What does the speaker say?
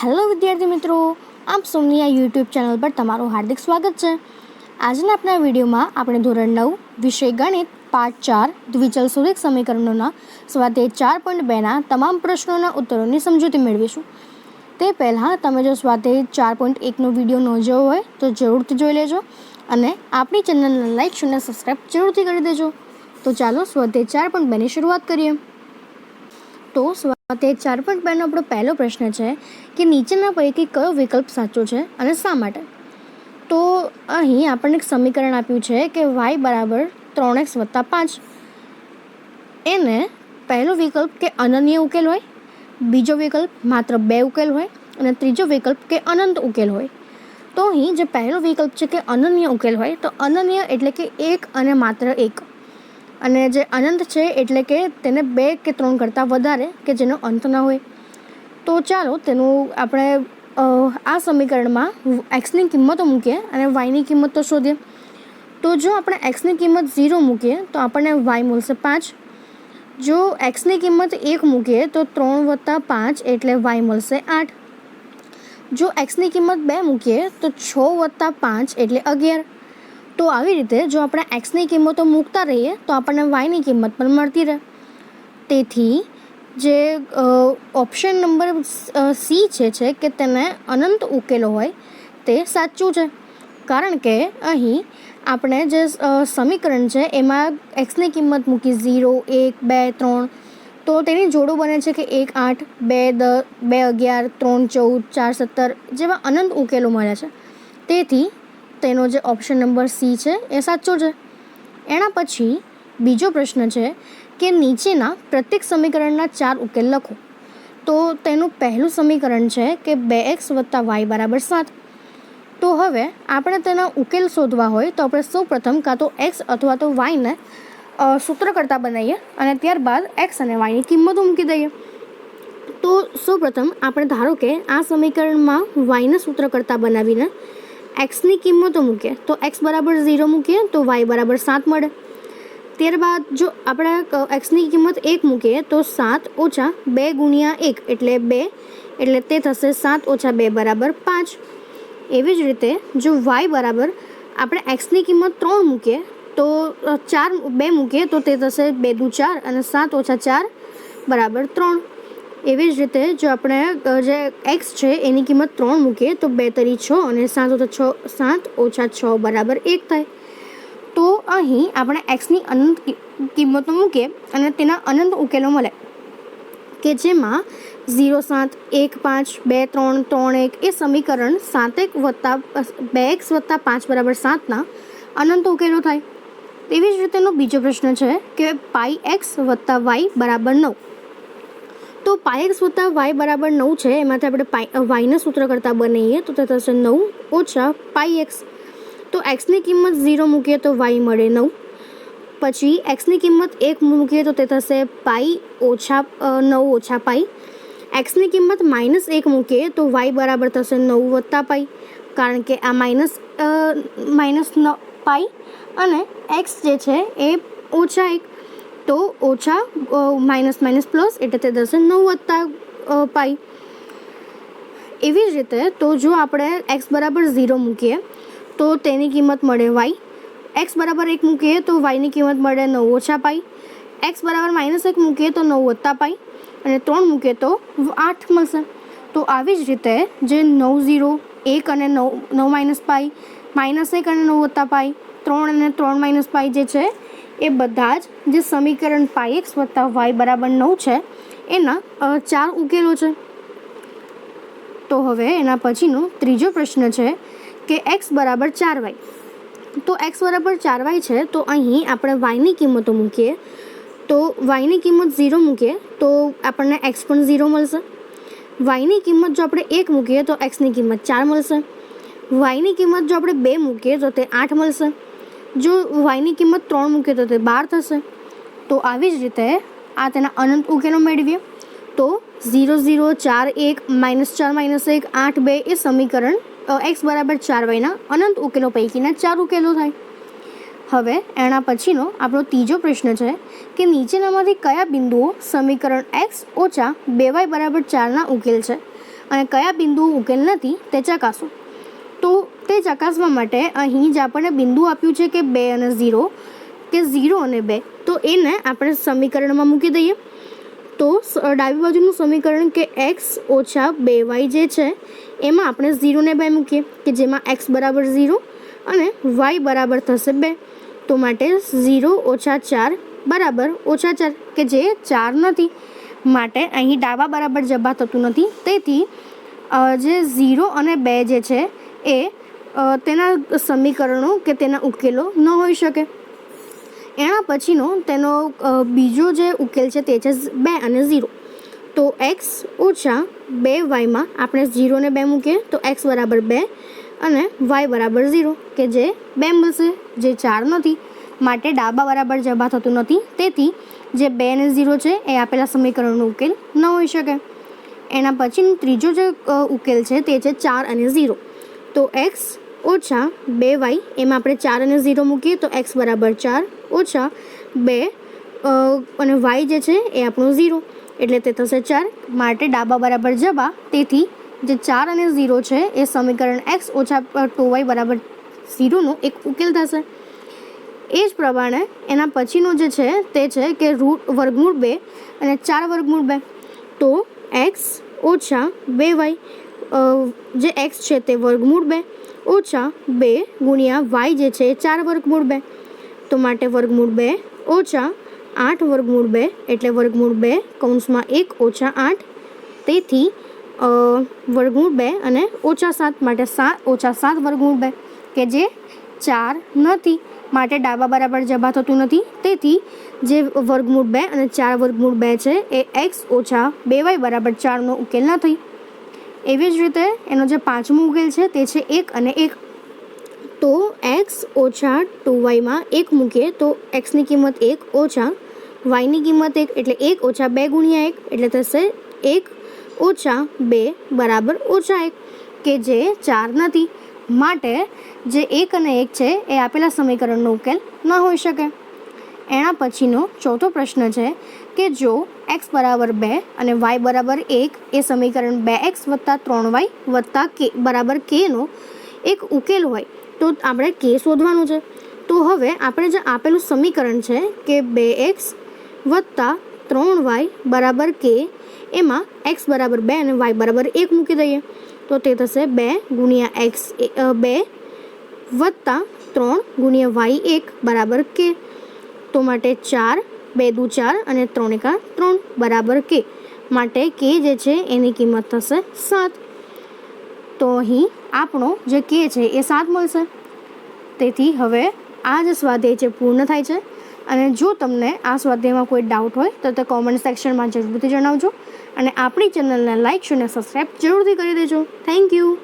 Hello વિદ્યાર્થી મિત્રો, આપ સૌની આ યુટ્યુબ ચેનલ પર તમારું હાર્દિક સ્વાગત છે. આજના આપણા વિડીયોમાં આપણે ધોરણ નવ, વિષય ગણિત, પાઠ ચાર, દ્વિચલ સુરેખ સમીકરણોના સ્વાધ્યાય ચાર પોઈન્ટ બેના તમામ પ્રશ્નોના ઉત્તરોની સમજૂતી મેળવીશું. તે પહેલાં તમે જો સ્વાધ્યાય ચાર પોઈન્ટ એકનો વીડિયો ન જોયો હોય, તો જરૂરથી જોઈ લેજો અને આપણી ચેનલને લાઇક શૂન્ય સબસ્ક્રાઈબ જરૂરથી કરી દેજો. તો ચાલો સ્વાધ્યાય ચાર પોઈન્ટ બેની શરૂઆત કરીએ. તો સ્વાધ્યાય ચાર પોઈન્ટ બેનો આપણો પહેલો પ્રશ્ન છે કે નીચેના પૈકી કયો વિકલ્પ સાચો છે અને શા માટે? તો અહીં આપણને એક સમીકરણ આપ્યું છે કે વાય બરાબર ત્રણ એક્સ વત્તા પાંચ. એને પહેલો વિકલ્પ કે અનન્ય ઉકેલ હોય, બીજો વિકલ્પ માત્ર બે ઉકેલ હોય અને ત્રીજો વિકલ્પ કે અનંત ઉકેલ હોય. તો અહીં જે પહેલો વિકલ્પ છે કે અનન્ય ઉકેલ હોય, તો અનન્ય એટલે કે એક અને માત્ર એક. અને જે અનંત છે એટલે કે તેને બે કે ત્રણ કરતાં વધારે કે જેનો અંત ન હોય. તો ચાલો તેનું આપણે આ સમીકરણમાં એક્સની કિંમતો મૂકીએ અને વાયની કિંમત તો શોધીએ. તો જો આપણે એક્સની કિંમત ઝીરો મૂકીએ, તો આપણને વાય મળશે પાંચ. જો એક્સની કિંમત એક મૂકીએ, તો ત્રણ વત્તા પાંચ એટલે વાય મળશે આઠ. જો એક્સની કિંમત બે મૂકીએ, તો છ વત્તા પાંચ એટલે અગિયાર. તો આવી રીતે જો આપણે એક્સની કિંમતો મૂકતા રહીએ, તો આપણને વાયની કિંમત પણ મળતી રહે. તેથી જે ઓપ્શન નંબર સી છે છે કે તેને અનંત ઉકેલો હોય, તે સાચું છે. કારણ કે અહીં આપણે જે સમીકરણ છે, એમાં એક્સની કિંમત મૂકી ઝીરો, એક, બે, ત્રણ, તો તેની જોડો બને છે કે એક, આઠ, બે, દ, બે, અગિયાર, ત્રણ, ચૌદ, ચાર, સત્તર જેવા અનંત ઉકેલો મળે છે. તેથી તેનો જે ઓપ્શન નંબર સી છે, એ સાચો છે. એના પછી બીજો પ્રશ્ન છે કે નીચેના પ્રત્યેક સમીકરણના ચાર ઉકેલ લખો. તો તેનું પહેલું સમીકરણ છે કે બે એક્સ વત્તા વાય બરાબર સાત. તો હવે આપણે તેના ઉકેલ શોધવા હોય તો આપણે સૌ પ્રથમ કાં તો એક્સ અથવા તો વાયને સૂત્ર કરતાં બનાવીએ અને ત્યારબાદ એક્સ અને વાયની કિંમતો મૂકી દઈએ. તો સૌપ્રથમ આપણે ધારો કે આ સમીકરણમાં વાયને સૂત્ર કરતાં બનાવીને એક્સની કિંમતો મૂકીએ. તો એક્સ બરાબર ઝીરો મૂકીએ, તો વાય બરાબર સાત મળે. ત્યારબાદ જો આપણે એક્સની કિંમત એક મૂકીએ, તો સાત ઓછા બે ગુણ્યા એક એટલે બે, એટલે તે થશે સાત ઓછા બે બરાબર પાંચ. એવી જ રીતે જો વાય બરાબર આપણે એક્સની કિંમત ત્રણ મૂકીએ, તો ચાર બે મૂકીએ, તો તે થશે બે દુ ચાર અને સાત ઓછા ચાર બરાબર ત્રણ. એવી જ રીતે જો આપણે જે એક્સ છે એની કિંમત ત્રણ મૂકીએ, તો બે તરી છ અને સાત ઓછા છ, સાત ઓછા છ બરાબર એક થાય. તો અહીં આપણે એક્સની અનંત કિંમતો મૂકીએ અને તેના અનંત ઉકેલો મળે, કે જેમાં ઝીરો સાત, એક પાંચ, બે ત્રણ ત્રણ એક એ સમીકરણ સાત એક વત્તા, બે એક્સ વત્તા પાંચ બરાબર સાતના અનંત ઉકેલો થાય. તેવી જ રીતેનો બીજો પ્રશ્ન છે કે પાઈ એક્સ વત્તા વાય બરાબર નવ. તો પાયક વત્તા વાય બરાબર નવ છે. એમાંથી આપણે પાય વાયના સૂત્ર કરતાં બનાવીએ તો તે થશે નવ ઓછા પાઈ એક્સ. તો એક્સની કિંમત ઝીરો મૂકીએ તો વાય મળે નવ. પછી એક્સની કિંમત એક મૂકીએ તો તે થશે પાઈ ઓછા નવ ઓછા પાઈ એક્સની કિંમત માઇનસ એક મૂકીએ તો વાય બરાબર થશે નવ વત્તા પાઈ કારણ કે આ માઇનસ માઇનસ ન પાઈ અને એક્સ જે છે એ ઓછા એક. તો ઓછા માઇનસ માઇનસ પ્લસ એટલે તે થશે નવ વત્તા પાઈ. એવી જ રીતે, તો જો આપણે એક્સ બરાબર ઝીરો મૂકીએ, તો તેની કિંમત મળે વાય એક્સ બરાબર એક મૂકીએ, તો વાયની કિંમત મળે નવ ઓછા પાઈ. એક્સ બરાબર માઇનસ એક મૂકીએ, તો નવ વત્તા પાઈ. અને ત્રણ મૂકીએ, તો આઠ મળશે. તો આવી જ રીતે, જે નવ ઝીરો એક અને નવ નવ માઇનસ પાઈ માઇનસ એક અને નવ વત્તા પાઈ, ત્રણ અને ત્રણ માઇનસ પાઈ જે છે એ બધા જ જે સમીકરણ પાઈ એક્સ વત્તા વાય બરાબર નવ છે, એના ચાર ઉકેલો છે. તો હવે એના પછીનો ત્રીજો પ્રશ્ન છે કે એક્સ બરાબર ચાર વાય તો એક્સ બરાબર ચાર વાય છે, તો અહીં આપણે વાયની કિંમતો મૂકીએ. તો વાયની કિંમત ઝીરો મૂકીએ, તો આપણને એક્સ પણ ઝીરો મળશે. વાયની કિંમત જો આપણે એક મૂકીએ, તો એક્સની કિંમત ચાર મળશે. વાયની કિંમત જો આપણે બે મૂકીએ, તો તે આઠ મળશે. જો વાયની કિંમત ત્રણ મૂકીએ તો તે બાર થશે. તો આવી જ રીતે આ તેના અનંત ઉકેલો મેળવીએ. તો ઝીરો ઝીરો ચાર એક માઇનસ ચાર માઇનસ એક આઠ બે એ સમીકરણ એક્સ બરાબર ચાર વાયના અનંત ઉકેલો પૈકીના ચાર ઉકેલો થાય. હવે એના પછીનો આપણો ત્રીજો પ્રશ્ન છે કે નીચેનામાંથી કયા બિંદુઓ સમીકરણ એક્સ ઓછા બે વાય બરાબર ચારના ઉકેલ છે? અને કયા બિંદુ ઉકેલ નથી તે ચકાસો. તો તે ચકાસવા માટે અહીં જ આપણને બિંદુ આપ્યું છે કે બે અને ઝીરો, કે ઝીરો અને બે. તો એને આપણે સમીકરણમાં મૂકી દઈએ. તો ડાબી બાજુનું સમીકરણ કે એક્સ ઓછા બે વાય જે છે, એમાં આપણે ઝીરોને બે મૂકીએ, કે જેમાં એક્સ બરાબર ઝીરો અને વાય બરાબર થશે બે. તો માટે ઝીરો ઓછા ચાર બરાબર ઓછા ચાર, કે જે ચાર નથી. માટે અહીં ડાબા બરાબર જબા થતું નથી. તેથી જે ઝીરો અને બે જે છે, એ તેના સમીકરણો કે તેના ઉકેલો ન હોઈ શકે. એના પછીનો તેનો બીજો જે ઉકેલ છે તે છે બે અને ઝીરો. તો એક્સ ઓછા બે વાયમાં આપણે ઝીરોને બે મૂકીએ તો એક્સ બરાબર બે અને વાય બરાબર ઝીરો, કે જે બે મળશે, જે ચાર નથી. માટે ડાબા બરાબર જબા થતું નથી. તેથી જે બે અને ઝીરો છે એ આપેલા સમીકરણનો ઉકેલ ન હોઈ શકે. એના પછીનો ત્રીજો જે ઉકેલ છે તે છે ચાર અને ઝીરો. તો એક્સ ઓછા બે વાય, એમાં આપણે ચાર અને ઝીરો મૂકીએ તો એક્સ બરાબર ચાર, ઓછા બે અને વાય જે છે એ આપણું ઝીરો. એટલે તે થશે ચાર. માટે ડાબા બરાબર જબા તેથી જે ચાર અને ઝીરો છે એ સમીકરણ એક્સ ઓછા ટુ વાય બરાબર ઝીરોનો એક ઉકેલ થશે. એ જ પ્રમાણે એના પછીનું જે છે તે છે કે રૂટ વર્ગમૂળ બે અને ચાર વર્ગમૂળ બે. તો એક્સ ઓછા બે વાય જે એક્સ છે તે વર્ગમૂળ બે. ઓછા બે ગુણ્યા વાય જે છે એ ચાર વર્ગમૂળ બે. તો માટે વર્ગમૂળ બે ઓછા આઠ વર્ગમૂળ બે એટલે વર્ગમૂળ બે કૌંસમાં એક ઓછા આઠ. તેથી વર્ગમૂળ બે અને ઓછા સાત માટે સાત ઓછા સાત વર્ગમૂળ બે, કે જે ચાર નથી. માટે ડાબા બરાબર જબા થતું નથી. તેથી, જે વર્ગમૂળ બે અને ચાર વર્ગમૂળ બે છે એ એક્સ ઓછા બે વાય બરાબર ચારનો ઉકેલ નથી એવી જ રીતે એનો જે પાંચમો ઉકેલ છે તે છે એક અને એક. તો એક્સ ઓછા ટુ વાયમાં એક મૂકીએ તો એક્સની કિંમત એક ઓછા વાયની કિંમત એક એટલે એક ઓછા બે ગુણ્યા એક એટલે થશે એક ઓછા બે બરાબર ઓછા એક, કે જે ચાર નથી. માટે જે એક અને એક છે એ આપેલા સમીકરણનો ઉકેલ ન હોઈ શકે. એના પછીનો ચોથો પ્રશ્ન છે કે જો એક્સ બરાબર બે અને વાય બરાબર એક, એ સમીકરણ બે એક્સ વત્તા ત્રણ વાય વત્તા કે બરાબર કેનો એક ઉકેલ હોય, તો આપણે કે શોધવાનું છે. તો હવે આપણે જે આપેલું સમીકરણ છે કે બે એક્સ વત્તા ત્રણ વાય બરાબર કે એમાં એક્સ બરાબર બે અને વાય બરાબર એક મૂકી દઈએ. તો તે થશે બે ગુણ્યા એક્સ બે વત્તા ત્રણ ગુણ્યા વાય એક બરાબર કે તો માટે ચાર બે દુ ચાર અને ત્રણ એકા ત્રણ બરાબર કે. માટે કે જે છે એની કિંમત થશે સાત. તો અહીં આપણો જે કે છે એ સાત મળશે. તેથી હવે આ જે સ્વાધ્યાય છે પૂર્ણ થાય છે. અને જો તમને આ સ્વાધ્યાયમાં કોઈ ડાઉટ હોય તો તે કોમેન્ટ સેક્શનમાં જરૂરથી જણાવજો. અને આપણી ચેનલને લાઇક અને સબસ્ક્રાઈબ જરૂરથી કરી દેજો. Thank you